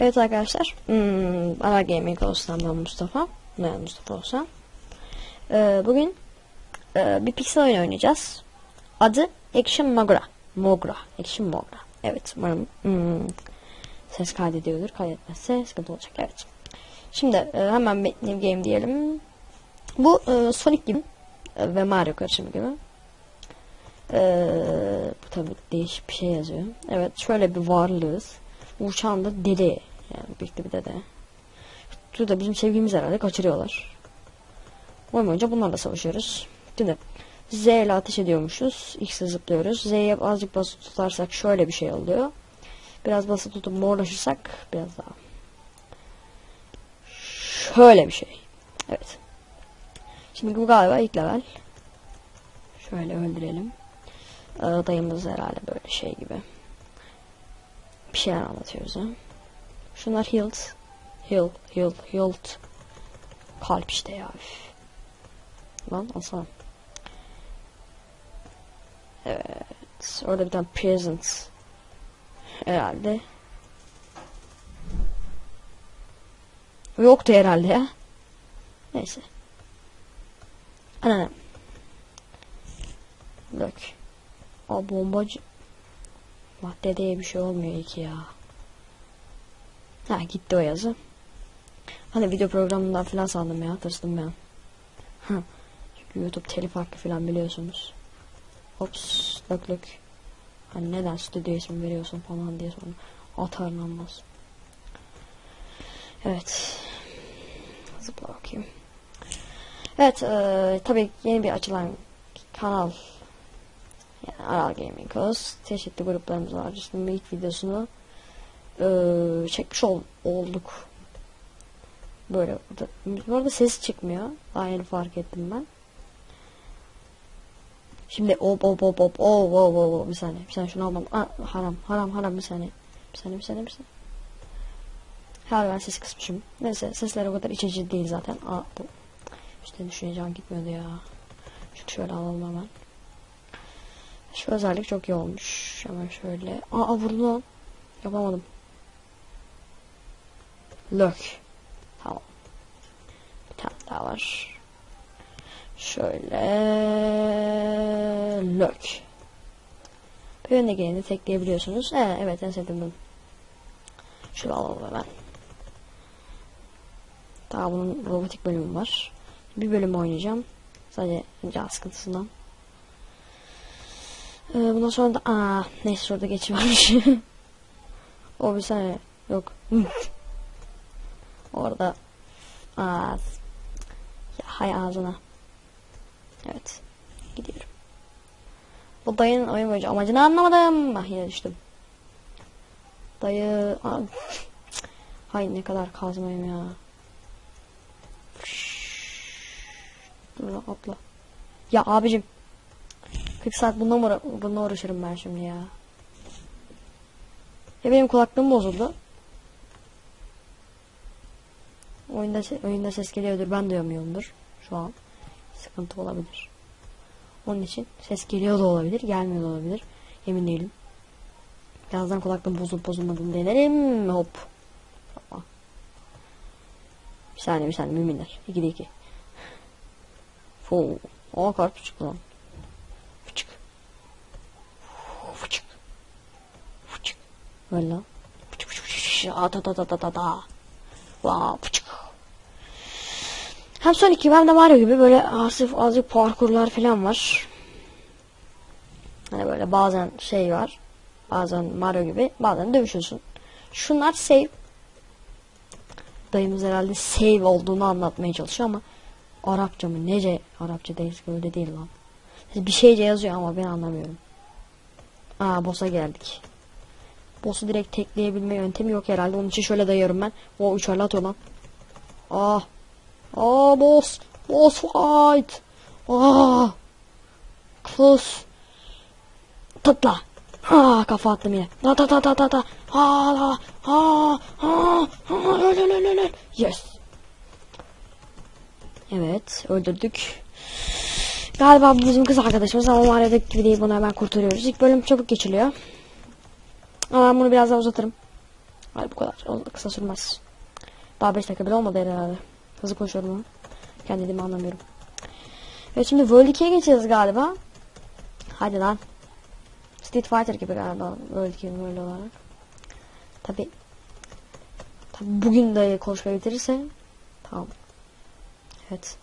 Evet arkadaşlar. Hmm, Ara Gaming olsam ben Mustafa. Ne Mustafa olsam. Ee, bugün e, bir pixel oyun oynayacağız. Adı Action Mogra. Mogra. Action Mogra. Evet umarım hmm, ses kaydediyordur. Kaydetmezse sıkıntı olacak. Evet. Şimdi e, hemen New Game diyelim. Bu e, Sonic gibi e, ve Mario karışımı gibi. E, bu tabi değişik bir şey yazıyor. Evet şöyle bir varlığız. Uçağın da deli. Yani birlikte bir dede. Şurada bizim sevgimiz herhalde kaçırıyorlar. Oyun boyunca bunlarla savaşıyoruz. Şimdi Z ile ateş ediyormuşuz. X'e zıplıyoruz. Z'ye azıcık basıp tutarsak şöyle bir şey oluyor. Biraz basıp tutup morlaşırsak biraz daha. Şöyle bir şey. Evet. Şimdi bu galiba ilk level. Şöyle öldürelim. Dayımız herhalde böyle şey gibi. Bir şeyler anlatıyoruz ha. Şunlar healed. Heal, heal, healed. Kalp işte ya. Lan alsana. Evet. Orada bir tane present. Herhalde. Yoktu herhalde ya. Neyse. Anam. Bak. O bombacı. Madde diye bir şey olmuyor ki ya. Ha gitti o yazı. Hani video programından falan sandım ya. Tırstım ben. Çünkü YouTube telif hakkı falan biliyorsunuz. Ops lök lök. Hani neden stüdyo ismi veriyorsun falan diye sonra atarlanmaz. Evet. Zıpla bakayım. Evet e, tabii yeni bir açılan kanal yani Aral Gaming Host çeşitli gruplarımız var. Şimdi ilk videosunu e, çekmiş ol, olduk. Böyle burada, bu arada ses çıkmıyor. Daha yeni fark ettim ben. Şimdi hop hop hop hop. Oh oh oh bir saniye bir saniye. Şunu almam. Aa, haram haram haram. Bir saniye. Bir saniye bir saniye bir saniye. Her ben ses kısmışım. Neyse sesler o kadar iç açıcı değil zaten. Aa, bu. İşte düşüneceğim gitmiyordu ya. Şunu şöyle alalım hemen şu özellik çok iyi olmuş hemen şöyle aa vurdu lan yapamadım Lök tamam bir tane daha var Şöyle lök. Bir önüne geleni tekleyebiliyorsunuz. Ee, evet en sevdiğim bunu. Şunu alalım hemen. Daha bunun robotik bölümü var. Bir bölüm oynayacağım. Sadece can sıkıntısından. Ee, bundan sonra da aa neyse şurada geçi varmış. o bir saniye yok. Orada aa ya hay ağzına. Evet. Gidiyorum. Bu dayının oyun boyunca amacını anlamadım. Ah yine düştüm. Dayı... Hay ne kadar kazmayım ya. Dur atla. Ya abicim. 40 saat bununla, mı, bununla uğraşırım ben şimdi ya. Ya benim kulaklığım bozuldu. Oyunda, oyunda ses geliyordur ben duyamıyorumdur şu an sıkıntı olabilir. Onun için ses geliyor da olabilir, gelmiyor da olabilir. Emin değilim. Birazdan kulaklığım bozulup bozulmadığını denerim. Hop. Tamam. Bir saniye bir saniye müminler. 2'de 2. Fuu. Aa karpuz çıktı lan. Böyle ta ta ta ta. Vaa fıçık. Hem Sonic gibi hem de Mario gibi böyle hafif azıcık parkurlar falan var. Hani böyle bazen şey var. Bazen Mario gibi bazen dövüşüyorsun. Şunlar save. Dayımız herhalde save olduğunu anlatmaya çalışıyor ama Arapça mı? Nece Arapça değil öyle değil lan. Bir şeyce yazıyor ama ben anlamıyorum. Aa boss'a geldik. Boss'u direkt tekleyebilme yöntemi yok herhalde. Onun için şöyle dayıyorum ben. O uçarlı atıyor lan. Ah Aa boss. Boss fight. Aa. Close. Tıkla. Aa kafa attım yine. Ta ta ta ta ta ta. Ha ha ha ha ha öl öl öl öl. Yes. Evet öldürdük. Galiba bu bizim kız arkadaşımız ama Mario'daki gibi değil bunu hemen kurtarıyoruz. İlk bölüm çabuk geçiliyor. Ama bunu biraz daha uzatırım. Hayır bu kadar o kısa sürmez. Daha 5 dakika bile olmadı herhalde. Hızlı koşuyorum ama. Kendi dediğimi anlamıyorum. Evet şimdi World 2'ye geçeceğiz galiba. Hadi lan. Street Fighter gibi galiba World 2 böyle olarak. Tabi. Tabi bugün de konuşmayı bitirirse. Tamam. Evet.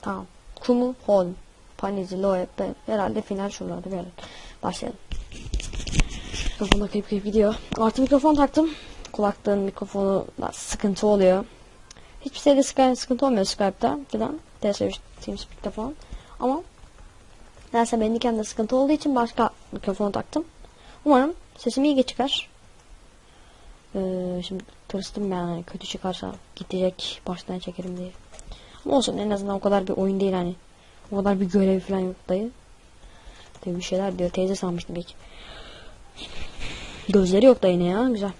Tamam. Kumu, Holm, Panici, Loe, ben herhalde final şuralarda yerden. Başlayalım. Mikrofon da kayıp kayıp gidiyor. Artı mikrofon taktım. Kulaklığın mikrofonu sıkıntı oluyor. Hiçbir şeyde sıkıntı olmuyor Skype'da falan. TS3, TeamSpeak'te falan. Ama derse benimken de sıkıntı olduğu için başka mikrofon taktım. Umarım sesim iyi çıkar. Ee, şimdi tırstım yani kötü çıkarsa gidecek baştan çekerim diye. Ama olsun en azından o kadar bir oyun değil hani. O kadar bir görevi falan yok dayı. Tabii bir şeyler diyor teyze sanmıştım belki. Gözleri yok dayı ne ya güzel.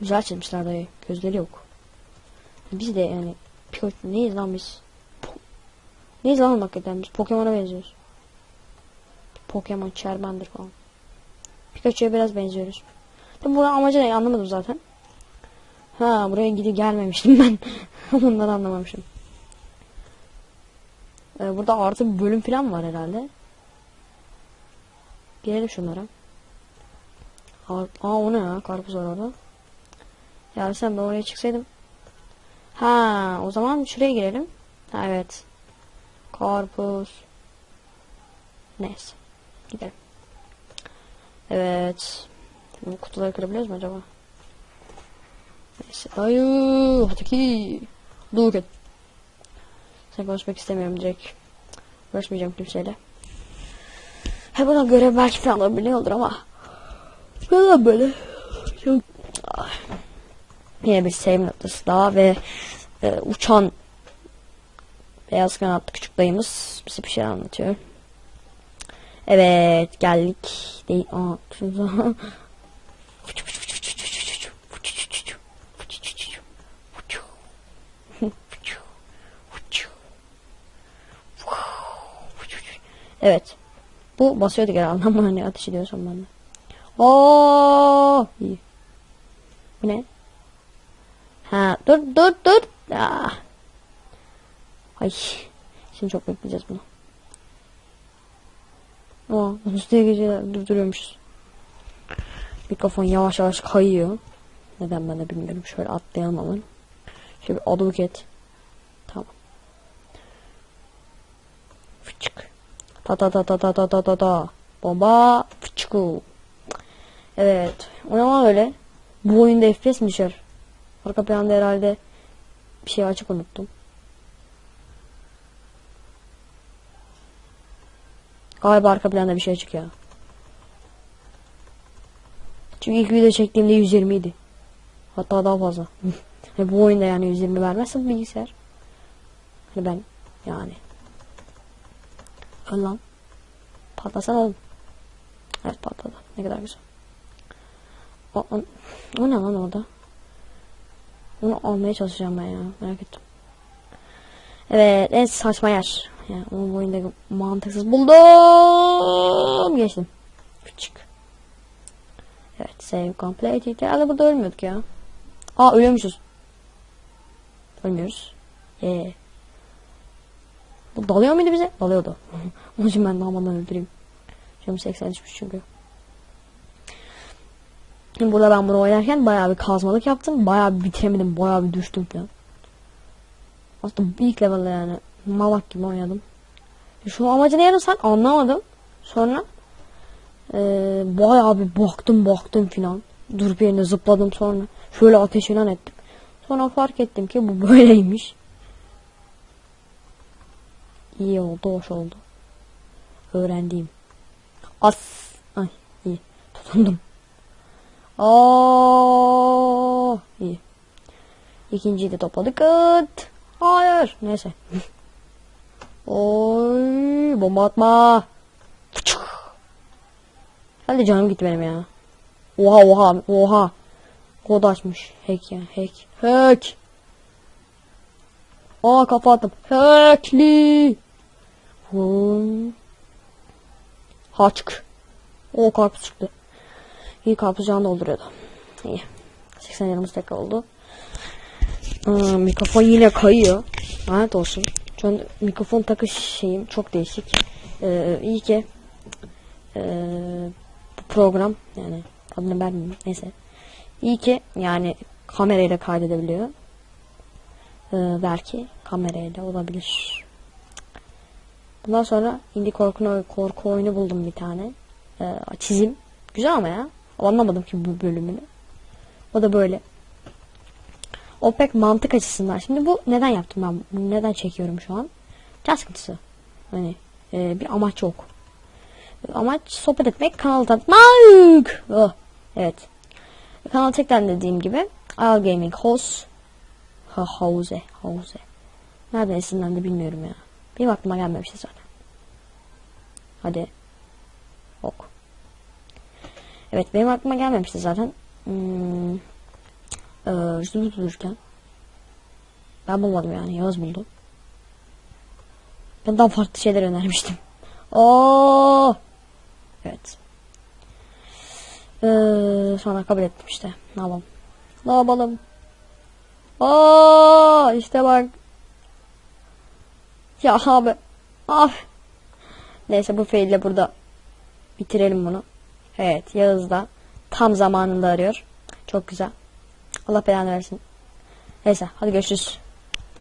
Güzel çizmişler dayı. Gözleri yok. Biz de yani neyiz lan biz? Po- neyiz lan hakikaten biz? Pokemon'a benziyoruz. Pokemon, Charmander falan. Pikachu'ya biraz benziyoruz. Tabi buranın amacı ne anlamadım zaten. Ha buraya gidip gelmemiştim ben. Onları anlamamışım. Ee, burada artı bir bölüm falan var herhalde. Girelim şunlara. Aa, o ne ya? Karpuz orada. Ya sen ben oraya çıksaydım. Ha, o zaman şuraya girelim. Ha, evet. Karpuz. Neyse. Gidelim. Evet. Bu kutuları kırabiliyoruz mu acaba? Neyse. Dayı. Hadi ki. Dur git. Sen konuşmak istemiyorum direkt. Uğraşmayacağım kimseyle. He buradan görev belki falan olabiliyordur ama. Neden böyle? Çok... Ah. Yine bir save noktası daha ve e, uçan beyaz kanatlı küçük dayımız bize bir şey anlatıyor. Evet geldik. Değil. Aa. Evet. Bu basıyordu herhalde ama hani ateş ediyorsam ben de. Oo, iyi. Bu ne? Ha, dur dur dur. Aa. Ay. Şimdi çok bekleyeceğiz bunu. Aa, üstüne gece durduruyormuşuz. Mikrofon yavaş yavaş kayıyor. Neden ben de bilmiyorum. Şöyle atlayalım hemen. Şöyle bir aduket. Tamam. Fıçık. Ta ta ta ta ta ta ta ta ta. Bomba. Fıçıku. Evet. O zaman öyle. Bu oyunda FPS mi düşer? Arka planda herhalde bir şey açık unuttum. Galiba arka planda bir şey açık ya. Çünkü ilk video çektiğimde 120 idi. Hatta daha fazla. hani bu oyunda yani 120 vermezse bilgisayar. Hani ben yani. Öl lan. Patlasana. Evet patladı. Ne kadar güzel. O, o, o ne lan orada? Onu almaya çalışacağım ben ya. Merak ettim. Evet en saçma yer. Yani onun boyunda mantıksız buldum. Geçtim. Küçük. Evet save completed. Herhalde burada ölmüyorduk ya. Aa ölüyormuşuz. Ölmüyoruz. Ee. Bu dalıyor muydu bize? Dalıyordu. Onun için ben dalmadan öldüreyim. Canım 80 düşmüş çünkü. Şimdi burada ben bunu oynarken bayağı bir kazmalık yaptım. Bayağı bir bitiremedim. Bayağı bir düştüm falan. Aslında ilk level'da yani malak gibi oynadım. Şu amacı ne yarısan anlamadım. Sonra e, bayağı bir baktım baktım filan. Durup yerine zıpladım sonra. Şöyle ateş ilan ettim. Sonra fark ettim ki bu böyleymiş. İyi oldu, hoş oldu. Öğrendiğim. As. Ay iyi. Tutundum. Aa, iyi. İkinciyi de topladık. Kıt. Hayır. Neyse. Oy, bomba atma. Hadi canım gitti benim ya. Oha oha oha. Kod açmış. Hack ya hack. Hack. Aa kafa attım. Hackli. Vum. Haçk. O karpuz çıktı. İyi karpuz canı dolduruyordu. İyi. 80 yanımız tekrar oldu. Aa, mikrofon yine kayıyor. Lanet olsun. Şu an mikrofon takış şeyim çok değişik. Ee, iyi ki ee, bu program yani adını vermeyeyim neyse. İyi ki yani kamerayla kaydedebiliyor. Ee, belki kamerayla olabilir. Bundan sonra indie korku, korku oyunu buldum bir tane. Ee, çizim. Güzel ama ya. Anlamadım ki bu bölümünü. O da böyle. O pek mantık açısından. Şimdi bu neden yaptım ben? Neden çekiyorum şu an? Can sıkıntısı. Hani e, bir amaç yok. Amaç sohbet etmek, kanal tanıtmak. Oh, evet. Kanal tekrar dediğim gibi Al Gaming House ha, House House Nereden esinlendi bilmiyorum ya. Benim aklıma gelmemişti zaten. Hadi. Ok. Evet benim aklıma gelmemişti zaten. Hmm. Ee, dururken. Ben bulmadım yani. Yağız buldu. Ben daha farklı şeyler önermiştim. Oo. Evet. Ee, sonra kabul ettim işte. Ne yapalım? Ne yapalım? Aa, işte bak. Ya abi. Ah. Neyse bu faille burada bitirelim bunu. Evet Yağız da tam zamanında arıyor. Çok güzel. Allah belanı versin. Neyse hadi görüşürüz.